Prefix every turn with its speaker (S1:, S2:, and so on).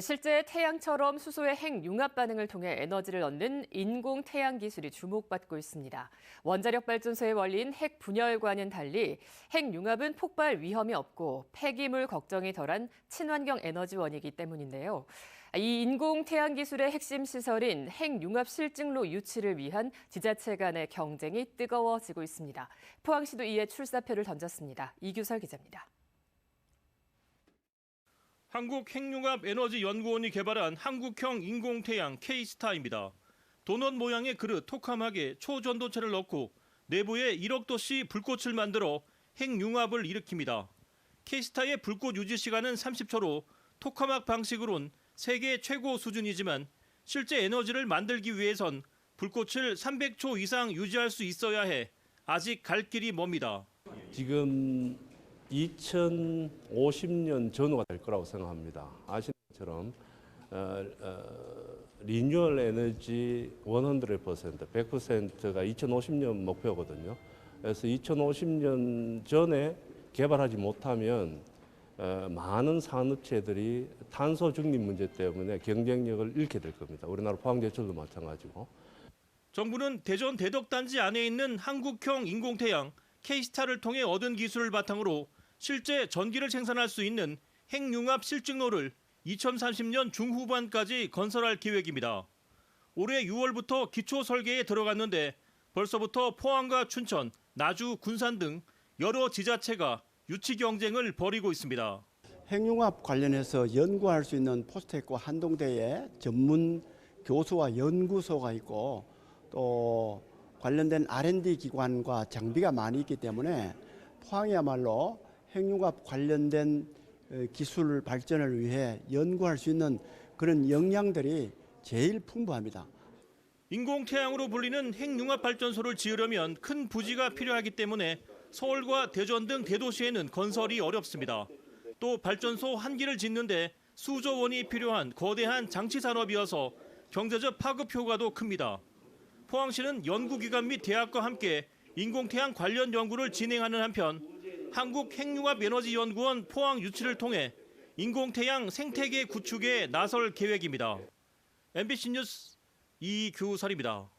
S1: 실제 태양처럼 수소의 핵 융합 반응을 통해 에너지를 얻는 인공 태양 기술이 주목받고 있습니다. 원자력 발전소의 원리인 핵 분열과는 달리 핵 융합은 폭발 위험이 없고 폐기물 걱정이 덜한 친환경 에너지원이기 때문인데요. 이 인공 태양 기술의 핵심 시설인 핵 융합 실증로 유치를 위한 지자체 간의 경쟁이 뜨거워지고 있습니다. 포항시도 이에 출사표를 던졌습니다. 이규설 기자입니다.
S2: 한국핵융합에너지연구원이 개발한 한국형 인공태양 K스타입니다. 도넛 모양의 그릇 토카막에 초전도체를 넣고 내부에 1억 도씨 불꽃을 만들어 핵융합을 일으킵니다. K스타의 불꽃 유지 시간은 30초로 토카막 방식으론 세계 최고 수준이지만 실제 에너지를 만들기 위해선 불꽃을 300초 이상 유지할 수 있어야 해 아직 갈 길이 멉니다.
S3: 지금 2050년 전후가 될 거라고 생각합니다. 아시는 것처럼 어, 어, 리뉴얼 에너지 100% 100%가 2050년 목표거든요. 그래서 2050년 전에 개발하지 못하면 어, 많은 산업체들이 탄소 중립 문제 때문에 경쟁력을 잃게 될 겁니다. 우리나라 포항제철도 마찬가지고.
S2: 정부는 대전 대덕단지 안에 있는 한국형 인공태양 K스타를 통해 얻은 기술을 바탕으로 실제 전기를 생산할 수 있는 핵융합 실증로를 2030년 중후반까지 건설할 계획입니다. 올해 6월부터 기초 설계에 들어갔는데 벌써부터 포항과 춘천, 나주, 군산 등 여러 지자체가 유치 경쟁을 벌이고 있습니다.
S4: 핵융합 관련해서 연구할 수 있는 포스텍과 한동대에 전문 교수와 연구소가 있고 또 관련된 R&D 기관과 장비가 많이 있기 때문에 포항이야말로 핵융합 관련된 어, 기술 발전을 위해 연구할 수 있는 그런 역량들이 제일 풍부합니다.
S2: 인공태양으로 불리는 핵융합 발전소를 지으려면 큰 부지가 필요하기 때문에 서울과 대전 등 대도시에는 건설이 어렵습니다. 또 발전소 한 기를 짓는데 수조 원이 필요한 거대한 장치 산업이어서 경제적 파급 효과도 큽니다. 포항시는 연구기관 및 대학과 함께 인공태양 관련 연구를 진행하는 한편 한국핵융합에너지연구원 포항 유치를 통해 인공태양 생태계 구축에 나설 계획입니다. MBC 뉴스 이규설입니다.